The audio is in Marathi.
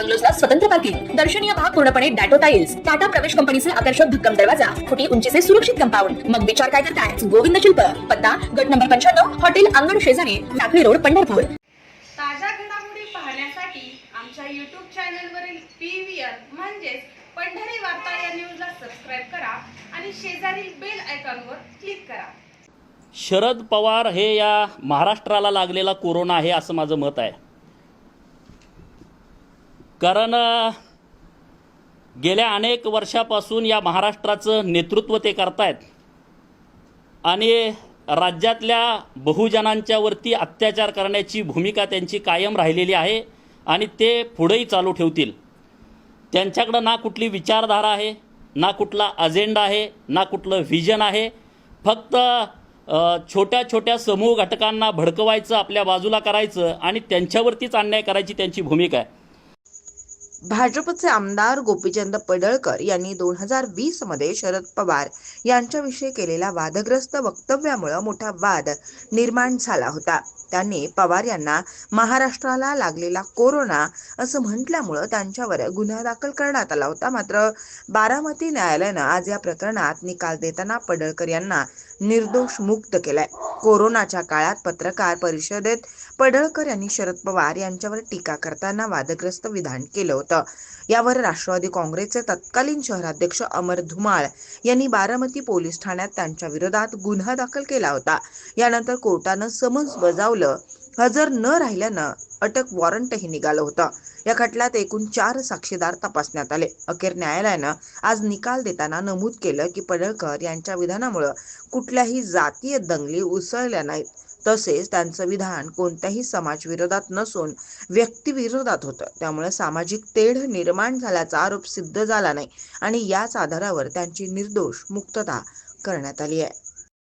बंगलोजला स्वतंत्र पार्किंग दर्शनीय भाग पूर्णपणे डॅटो टाईल्स टाटा प्रवेश कंपनीचे आकर्षक भक्कम दरवाजा फुटी उंचीचे सुरक्षित कंपाऊंड. मग विचार काय करताय? गोविंद शिल्प पत्ता गट नंबर पंच्याण्णव हॉटेल अंगण शेजारी टाकळी रोड पंढरपूर. ताज्या घडामोडी पाहण्यासाठी आमच्या यूट्यूब चॅनलवरील पी व्ही आर म्हणजेच पंढरी वार्ता या न्यूजला सबस्क्राईब करा आणि शेजारील बेल आयकॉनवर क्लिक करा. शरद पवार हे या महाराष्ट्राला लागलेला कोरोना आहे असं माझं मत आहे. कारण गेल्या अनेक वर्षापासून या महाराष्ट्राचं नेतृत्व ते करतायत. आणि राज्यातल्या बहुजनांच्यावरती अत्याचार करण्याची भूमिका त्यांची कायम राहिलेली आहे आणि ते पुढेही चालू ठेवतील. त्यांच्याकडं ना कुठली विचारधारा आहे ना कुठला अजेंडा आहे ना कुठलं व्हिजन आहे. फक्त छोट्या छोट्या समूह घटकांना भडकवायचं आपल्या बाजूला करायचं आणि त्यांच्यावरतीच अन्याय करायची त्यांची भूमिका आहे. भाजपचे आमदार गोपीचंद पडळकर यांनी दोन हजार वीसमध्ये शरद पवार यांच्याविषयी केलेल्या वादग्रस्त वक्तव्यामुळे मोठा वाद निर्माण झाला होता. त्यांनी पवार यांना महाराष्ट्राला लागलेला कोरोना असं म्हटल्यामुळं त्यांच्यावर गुन्हा दाखल करण्यात आला होता. मात्र बारामती न्यायालयानं आज या प्रकरणात निकाल देताना पडळकर यांना निर्दोष मुक्त केलाय. कोरोनाच्या काळात पत्रकार परिषदेत पडळकर यांनी शरद पवार यांच्यावर टीका करताना वादग्रस्त विधान केलं होतं. यावर राष्ट्रवादी काँग्रेसचे तत्कालीन शहराध्यक्ष अमर धुमाळ यांनी बारामती पोलीस ठाण्यात त्यांच्या विरोधात गुन्हा दाखल केला होता. यानंतर कोर्टानं समन्स बजावलं. हजर न राहिल्यानं अटक वॉरंटही निघालं होतं. या खटल्यात एकूण चार साक्षीदार तपासण्यात आले. अखेर न्यायालयानं आज निकाल देताना नमूद केलं की पडळकर यांच्या विधानामुळं कुठल्याही जातीय दंगली उसळल्या नाहीत. तसेच त्यांचं विधान कोणत्याही समाजविरोधात नसून व्यक्तिविरोधात होतं. त्यामुळे सामाजिक तेढ निर्माण झाल्याचा आरोप सिद्ध झाला नाही आणि याच आधारावर त्यांची निर्दोष मुक्तता करण्यात आली आहे.